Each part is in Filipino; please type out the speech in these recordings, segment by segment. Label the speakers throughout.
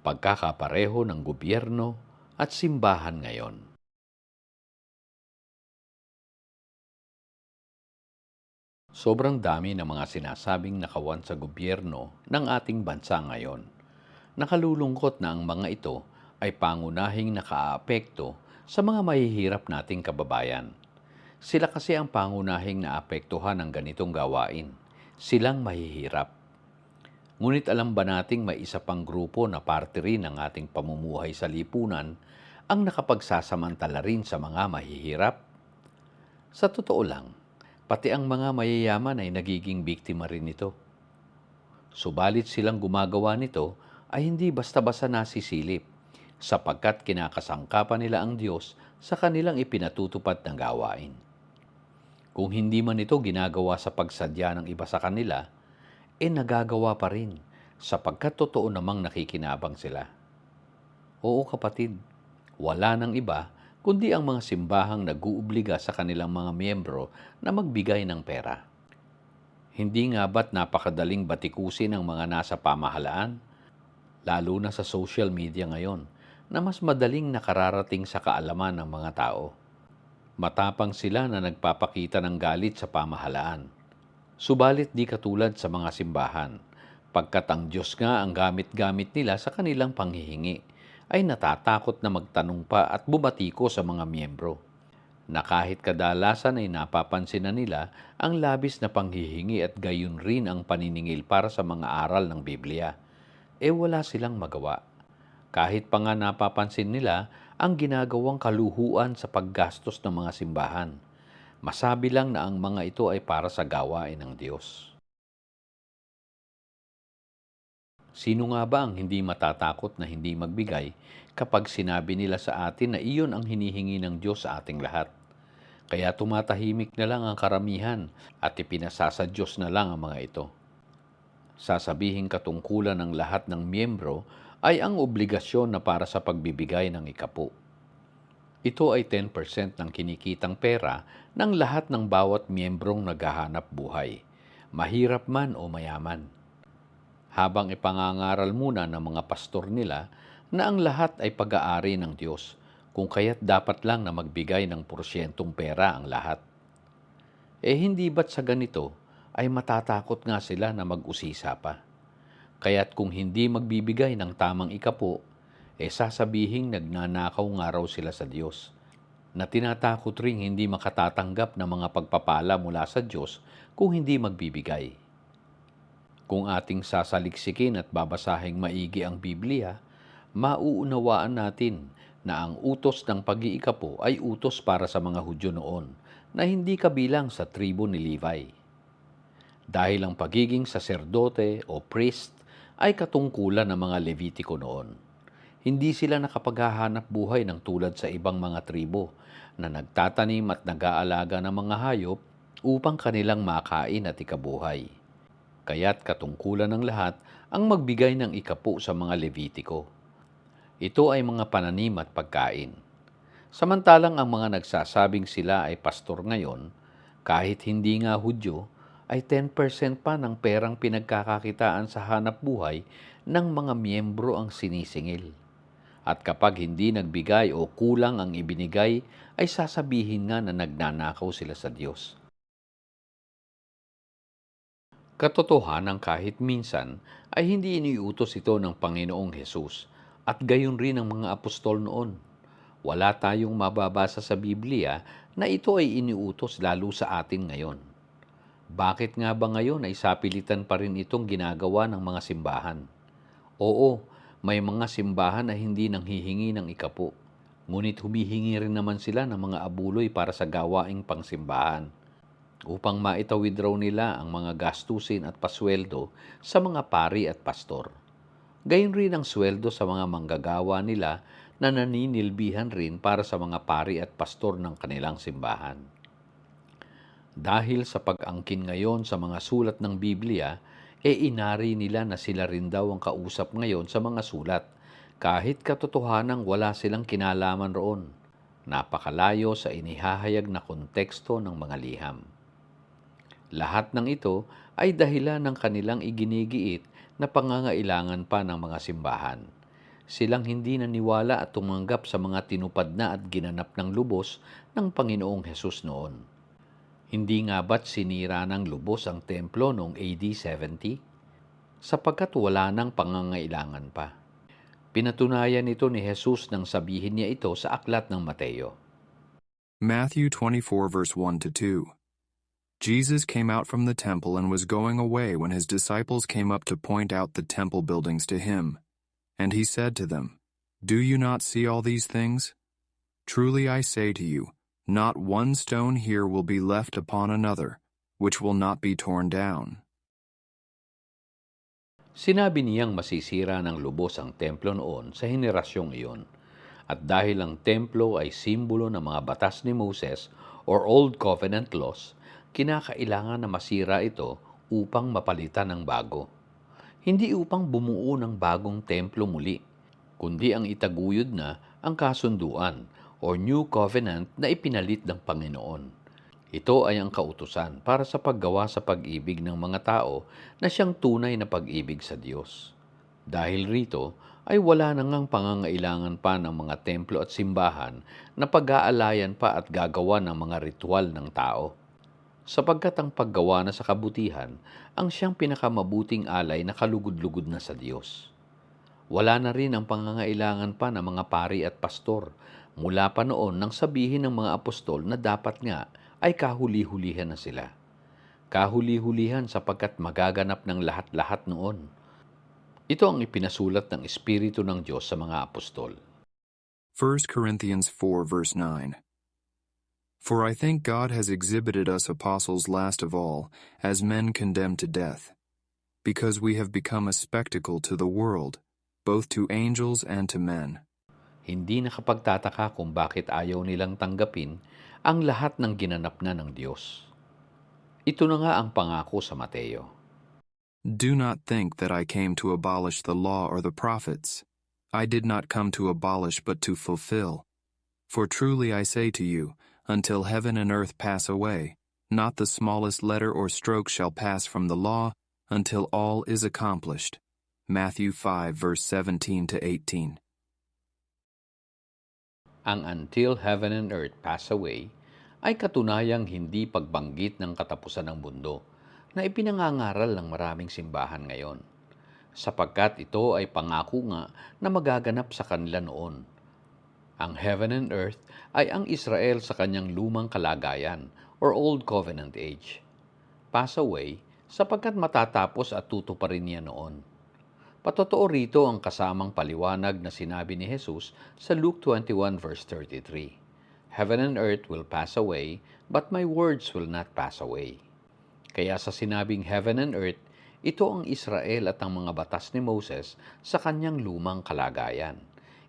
Speaker 1: pagkakapareho ng gobyerno at simbahan ngayon. Sobrang dami ng mga sinasabing nakawan sa gobyerno ng ating bansa ngayon. Nakalulungkot na ang mga ito ay pangunahing nakaapekto sa mga mahihirap nating kababayan. Sila kasi ang pangunahing naapektuhan ng ganitong gawain. Silang mahihirap. Ngunit alam ba nating may isa pang grupo na parte rin ng ating pamumuhay sa lipunan ang nakapagsasamantala rin sa mga mahihirap? Sa totoo lang, pati ang mga mayayaman ay nagiging biktima rin nito. Subalit silang gumagawa nito ay hindi basta-basta nasisilip sapagkat kinakasangkapan nila ang Diyos sa kanilang ipinatutupad ng gawain. Kung hindi man ito ginagawa sa pagsadya ng iba sa kanila, eh nagagawa pa rin sapagkat totoo namang nakikinabang sila. Oo kapatid, wala nang iba kundi ang mga simbahang nag-uubliga sa kanilang mga miyembro na magbigay ng pera. Hindi nga ba't napakadaling batikusin ng mga nasa pamahalaan? Lalo na sa social media ngayon na mas madaling nakararating sa kaalaman ng mga tao. Matapang sila na nagpapakita ng galit sa pamahalaan. Subalit di katulad sa mga simbahan, pagkat ang Diyos nga ang gamit-gamit nila sa kanilang panghihingi, ay natatakot na magtanong pa at bumatiko sa mga miyembro. Na kahit kadalasan ay napapansin na nila ang labis na panghihingi at gayon rin ang paniningil para sa mga aral ng Biblia, e wala silang magawa. Kahit pa nga napapansin nila ang ginagawang kaluhuan sa paggastos ng mga simbahan. Masabi lang na ang mga ito ay para sa gawain ng Diyos. Sino nga ba ang hindi matatakot na hindi magbigay kapag sinabi nila sa atin na iyon ang hinihingi ng Diyos sa ating lahat? Kaya tumatahimik na lang ang karamihan at ipinasasa Diyos na lang ang mga ito. Sasabihin katungkulan ng lahat ng miyembro ay ang obligasyon na para sa pagbibigay ng ikapo. Ito ay 10% ng kinikitang pera ng lahat ng bawat miyembrong naghahanap buhay, mahirap man o mayaman. Habang ipangangaral muna ng mga pastor nila na ang lahat ay pag-aari ng Diyos, kung kaya't dapat lang na magbigay ng porsyentong pera ang lahat. Eh hindi ba't sa ganito ay matatakot nga sila na mag-usisa pa? Kaya't kung hindi magbibigay ng tamang ikapo, eh sasabihin nagnanakaw nga raw sila sa Diyos, na tinatakot ring hindi makatatanggap ng mga pagpapala mula sa Diyos kung hindi magbibigay. Kung ating sasaliksikin at babasahing maigi ang Biblia, mauunawaan natin na ang utos ng pag-iikapo ay utos para sa mga Hudyo noon na hindi kabilang sa tribo ni Levi. Dahil ang pagiging saserdote o priest ay katungkulan ng mga Levitiko noon. Hindi sila nakapaghahanap buhay ng tulad sa ibang mga tribo na nagtatanim at nag-aalaga ng mga hayop upang kanilang makain at ikabuhay. Kaya't katungkulan ng lahat ang magbigay ng ikapo sa mga Levitiko. Ito ay mga pananim at pagkain. Samantalang ang mga nagsasabing sila ay pastor ngayon, kahit hindi nga Hudyo, ay 10% pa ng perang pinagkakakitaan sa hanap buhay ng mga miyembro ang sinisingil. At kapag hindi nagbigay o kulang ang ibinigay, ay sasabihin nga na nagnanakaw sila sa Diyos. Katotohanan kahit minsan ay hindi iniutos ito ng Panginoong Hesus at gayon rin ng mga apostol noon. Wala tayong mababasa sa Biblia na ito ay iniutos lalo sa atin ngayon. Bakit nga ba ngayon ay sapilitan pa rin itong ginagawa ng mga simbahan? Oo, may mga simbahan na hindi nang hihingi ng ikapo. Ngunit humihingi rin naman sila ng mga abuloy para sa gawaing pangsimbahan upang maitawid raw nila ang mga gastusin at pasweldo sa mga pari at pastor. Gayon rin ang sweldo sa mga manggagawa nila na naninilbihan rin para sa mga pari at pastor ng kanilang simbahan. Dahil sa pag-angkin ngayon sa mga sulat ng Biblia, e inari nila na sila rin daw ang kausap ngayon sa mga sulat, kahit katotohanang wala silang kinalaman roon. Napakalayo sa inihahayag na konteksto ng mga liham. Lahat ng ito ay dahilan ng kanilang iginigiit na pangangailangan pa ng mga simbahan. silang hindi naniwala at tumanggap sa mga tinupad na at ginanap ng lubos ng Panginoong Hesus noon. Hindi nga ba't sinira ng lubos ang templo noong AD 70? Sapagkat wala nang pangangailangan pa. Pinatunayan ito ni Jesus nang sabihin niya ito sa aklat ng Mateo.
Speaker 2: Matthew 24, verse 1 to 2. Jesus came out from the temple and was going away when his disciples came up to point out the temple buildings to him. And he said to them, Do you not see all these things? Truly I say to you, not one stone here will be left upon another, which will not be torn down.
Speaker 1: Sinabi niyang masisira ng lubos ang templo noon sa henerasyong iyon. At dahil ang templo ay simbolo ng mga batas ni Moses or Old Covenant laws, kinakailangan na masira ito upang mapalitan ng bago. Hindi upang bumuo ng bagong templo muli, kundi ang itaguyod na ang kasunduan or New Covenant na ipinalit ng Panginoon. Ito ay ang kautusan para sa paggawa sa pag-ibig ng mga tao na siyang tunay na pag-ibig sa Diyos. Dahil rito ay wala nang ang pangangailangan pa ng mga templo at simbahan na pag-aalayan pa at gagawa ng mga ritual ng tao. Sapagkat ang paggawa na sa kabutihan ang siyang pinakamabuting alay na kalugod-lugod na sa Diyos. Wala na rin ang pangangailangan pa ng mga pari at pastor mula pa noon nang sabihin ng mga apostol na dapat nga ay kahuli-hulihan na sila. Kahuli-hulihan sapagkat magaganap ng lahat-lahat noon. Ito ang ipinasulat ng Espiritu ng Diyos sa mga apostol.
Speaker 2: 1 Corinthians 4, verse 9. For I think God has exhibited us apostles last of all, as men condemned to death, because we have become a spectacle to the world, both to angels and to men.
Speaker 1: Hindi nakapagtataka kung bakit ayaw nilang tanggapin ang lahat ng ginanap na ng Diyos. Ito na nga ang pangako sa Mateo.
Speaker 2: Do not think that I came to abolish the law or the prophets. I did not come to abolish but to fulfill. For truly I say to you, until heaven and earth pass away, not the smallest letter or stroke shall pass from the law until all is accomplished. Matthew 5, verse 17 to 18.
Speaker 1: Ang until heaven and earth pass away ay katunayang hindi pagbanggit ng katapusan ng mundo na ipinangangaral ng maraming simbahan ngayon. Sapagkat ito ay pangako nga na magaganap sa kanila noon. Ang heaven and earth ay ang Israel sa kanyang lumang kalagayan or Old Covenant age. Pass away sapagkat matatapos at tutuparin niya noon. Patotoo rito ang kasamang paliwanag na sinabi ni Jesus sa Luke 21 verse 33. Heaven and earth will pass away, but my words will not pass away. Kaya sa sinabing heaven and earth, ito ang Israel at ang mga batas ni Moses sa kanyang lumang kalagayan.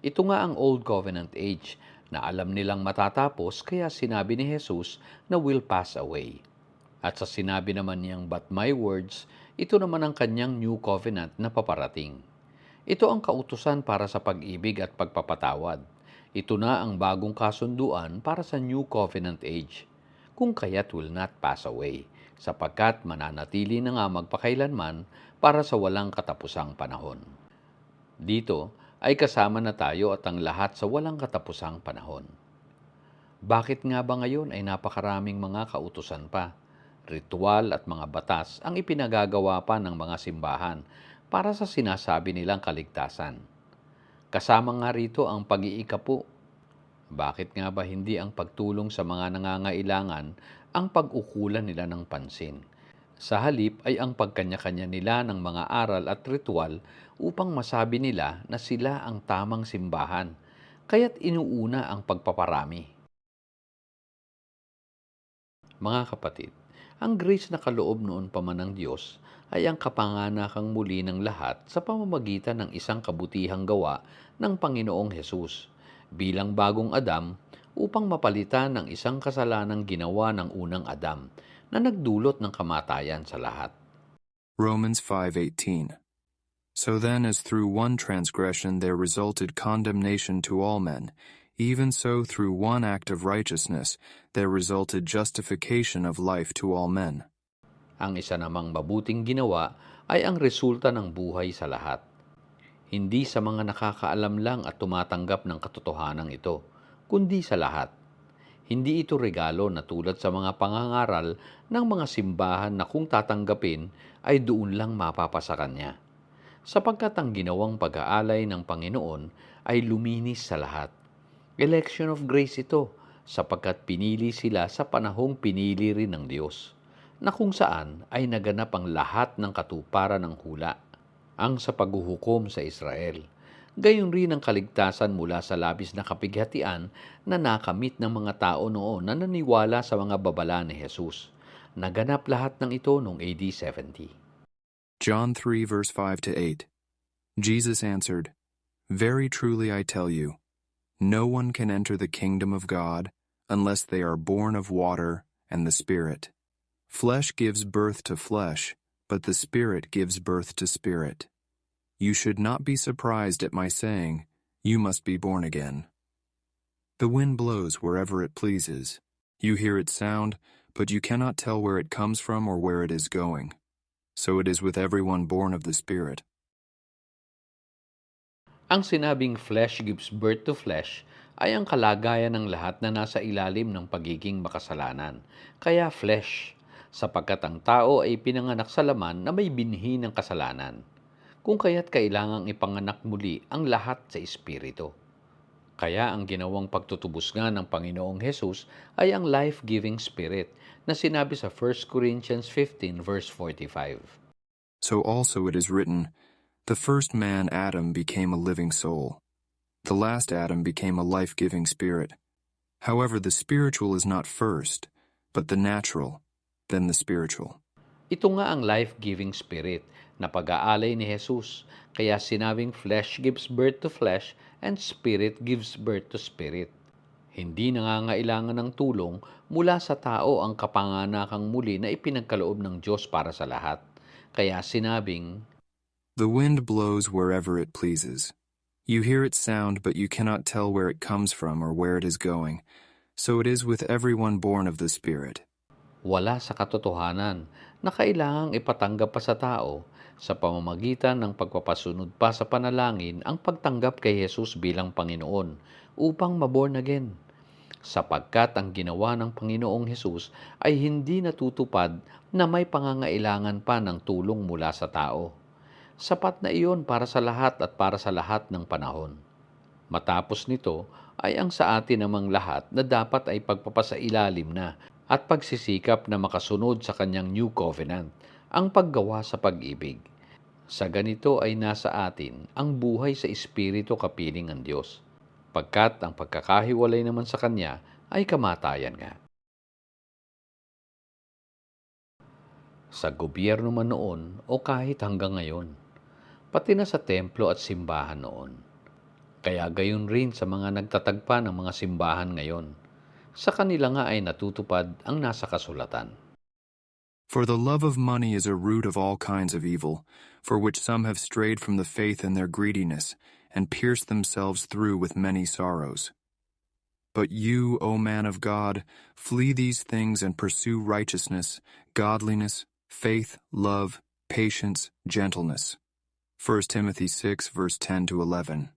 Speaker 1: Ito nga ang Old Covenant age na alam nilang matatapos kaya sinabi ni Jesus na will pass away. At sa sinabi naman niyang but my words, ito naman ang kanyang new covenant na paparating. Ito ang kautusan para sa pag-ibig at pagpapatawad. Ito na ang bagong kasunduan para sa new covenant age, kung kaya't will not pass away, sapagkat mananatili na nga magpakailanman para sa walang katapusang panahon. Dito ay kasama na tayo at ang lahat sa walang katapusang panahon. Bakit nga ba ngayon ay napakaraming mga kautusan pa? Ritual at mga batas ang ipinagagawa pa ng mga simbahan para sa sinasabi nilang kaligtasan. Kasama nga rito ang pag-iikapo. Bakit nga ba hindi ang pagtulong sa mga nangangailangan ang pag-ukulan nila ng pansin? Sa halip ay ang pagkanya-kanya nila ng mga aral at ritual upang masabi nila na sila ang tamang simbahan, kaya't inuuna ang pagpaparami. Mga kapatid, ang grace na kaloob noon pa man ng Diyos ay ang kapanganakang muli ng lahat sa pamamagitan ng isang kabutihang gawa ng Panginoong Hesus bilang bagong Adam upang mapalitan ng isang kasalanang ginawa ng unang Adam na nagdulot ng kamatayan sa lahat.
Speaker 2: Romans 5:18. So then as through one transgression there resulted condemnation to all men, even so through one act of righteousness there resulted justification of life to all men.
Speaker 1: Ang isa namang mabuting ginawa ay ang resulta ng buhay sa lahat. hindi sa mga nakakaalam lang at tumatanggap ng katotohanan ito, kundi sa lahat. Hindi ito regalo na tulad sa mga pangangaral ng mga simbahan na kung tatanggapin ay doon lang mapapasa kanya. Sapagkat ang ginawang pag-aalay ng Panginoon ay luminis sa lahat. Election of grace ito sapagkat pinili sila sa panahong pinili rin ng Diyos, na kung saan ay naganap ang lahat ng katuparan ng hula, ang sa paghuhukom sa Israel. Gayon rin ang kaligtasan mula sa labis na kapighatian na nakamit ng mga tao noon na naniwala sa mga babala ni Jesus. Naganap lahat ng ito noong AD 70.
Speaker 2: John 3, verse 5 to 8. Jesus answered, Very truly I tell you, no one can enter the kingdom of God unless they are born of water and the Spirit. Flesh gives birth to flesh, but the Spirit gives birth to spirit. You should not be surprised at my saying, You must be born again. The wind blows wherever it pleases. You hear its sound, but you cannot tell where it comes from or where it is going. So it is with everyone born of the Spirit.
Speaker 1: Ang sinabing flesh gives birth to flesh ay ang kalagayan ng lahat na nasa ilalim ng pagiging makasalanan. Kaya flesh, sapagkat ang tao ay pinanganak sa laman na may binhi ng kasalanan. Kung kaya't kailangang ipanganak muli ang lahat sa espiritu. Kaya ang ginawang pagtutubos nga ng Panginoong Hesus ay ang life-giving spirit na sinabi sa 1 Corinthians 15 verse 45.
Speaker 2: So also it is written, The first man, Adam, became a living soul. The last Adam became a life giving spirit. However, the spiritual is not first, but the natural, then the spiritual.
Speaker 1: Ito nga ang life-giving spirit na pag-aalay ni Jesus. Kaya sinabing flesh gives birth to flesh and spirit gives birth to spirit. Hindi nangangailangan ng tulong mula sa tao ang kapanganakang muli na ipinagkaloob ng Diyos para sa lahat. Kaya sinabing,
Speaker 2: The wind blows wherever it pleases. You hear its sound, but you cannot tell where it comes from or where it is going. So it is with everyone born of the Spirit.
Speaker 1: wala sa katotohanan na kailangang ipatanggap pa sa tao sa pamamagitan ng pagpapasunod pa sa panalangin ang pagtanggap kay Jesus bilang Panginoon upang maborn again. Sapagkat ang ginawa ng Panginoong Jesus ay hindi natutupad na may pangangailangan pa ng tulong mula sa tao. Sapat na iyon para sa lahat at para sa lahat ng panahon. Matapos nito ay ang sa atin namang lahat na dapat ay pagpapasailalim na at pagsisikap na makasunod sa kanyang new covenant, ang paggawa sa pag-ibig. Sa ganito ay nasa atin ang buhay sa Espiritu kapiling ang Diyos, pagkat ang pagkakahiwalay naman sa Kanya ay kamatayan nga. Sa gobyerno man noon o kahit hanggang ngayon, pati na sa templo at simbahan noon. Kaya gayon rin sa mga nagtatagpa ng mga simbahan ngayon. Sa kanila nga ay natutupad ang nasa kasulatan.
Speaker 2: For the love of money is a root of all kinds of evil, for which some have strayed from the faith in their greediness, and pierced themselves through with many sorrows. But you, O man of God, flee these things and pursue righteousness, godliness, faith, love, patience, gentleness. 1 Timothy 6, verse 10 to 11.